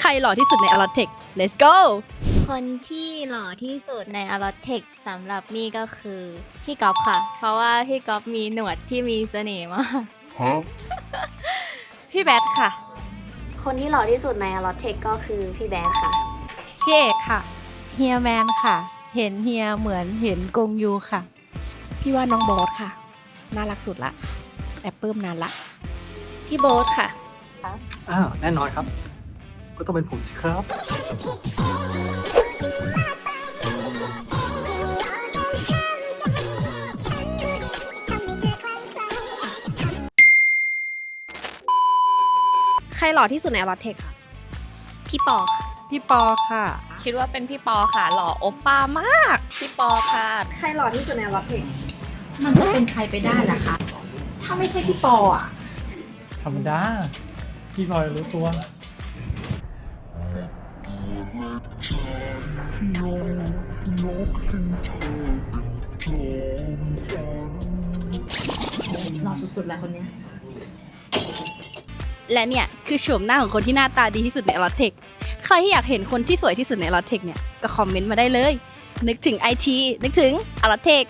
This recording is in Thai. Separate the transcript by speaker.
Speaker 1: ใครหล่อที่สุดในอลอเทค let's go
Speaker 2: คนที่หล่อที่สุดในอลอเทคสำหรับมี่ก็คือพี่ก๊อฟค่ะ เพราะว่าพี่ก๊อฟมีหนวดที่มีเสน่ห์มาก
Speaker 1: พี่แบทค่ะ
Speaker 3: คนที่หล่อที่สุดในอลอเทคก็คือพี่แบดค่ะ
Speaker 4: พี่เอกค่ะ เฮียแมนค่ะ เห็นเฮียเหมือนเห็นกงยูค่ะ
Speaker 5: พี่ว่าน้องโบสค่ะ น่ารักสุดละแอบปลื้มนานละ
Speaker 1: พี่โบ๊ทค่ะ
Speaker 6: อ้าว แน่นอนครับ ก็ต้องเป็นผมสิครับ
Speaker 1: ใครหล่อที่สุดในอลอเทคค่ะ พี่ปอค่ะ
Speaker 4: พี่ปอค่ะ
Speaker 7: คิดว่าเป็นพี่ปอค่ะ หล่อโอปป้ามาก พี่ปอค่ะ
Speaker 1: ใครหล่อที่สุดในอลอเทค
Speaker 5: มันจะเป็นใครไปได้ล่ะคะ ถ้าไม่ใช่พี่ปออะ
Speaker 6: ธรรมดา พี่พลอยรู้ตัว
Speaker 5: หล่อสุดๆแล้วคนเนี้ย
Speaker 1: และเนี่ย คือโฉมหน้าของคนที่หน้าตาดีที่สุดในอลอเทค ใครที่อยากเห็นคนที่สวยที่สุดในอลอเทคเนี่ย ก็คอมเมนต์มาได้เลย นึกถึงไอทีนึกถึงอลอเทค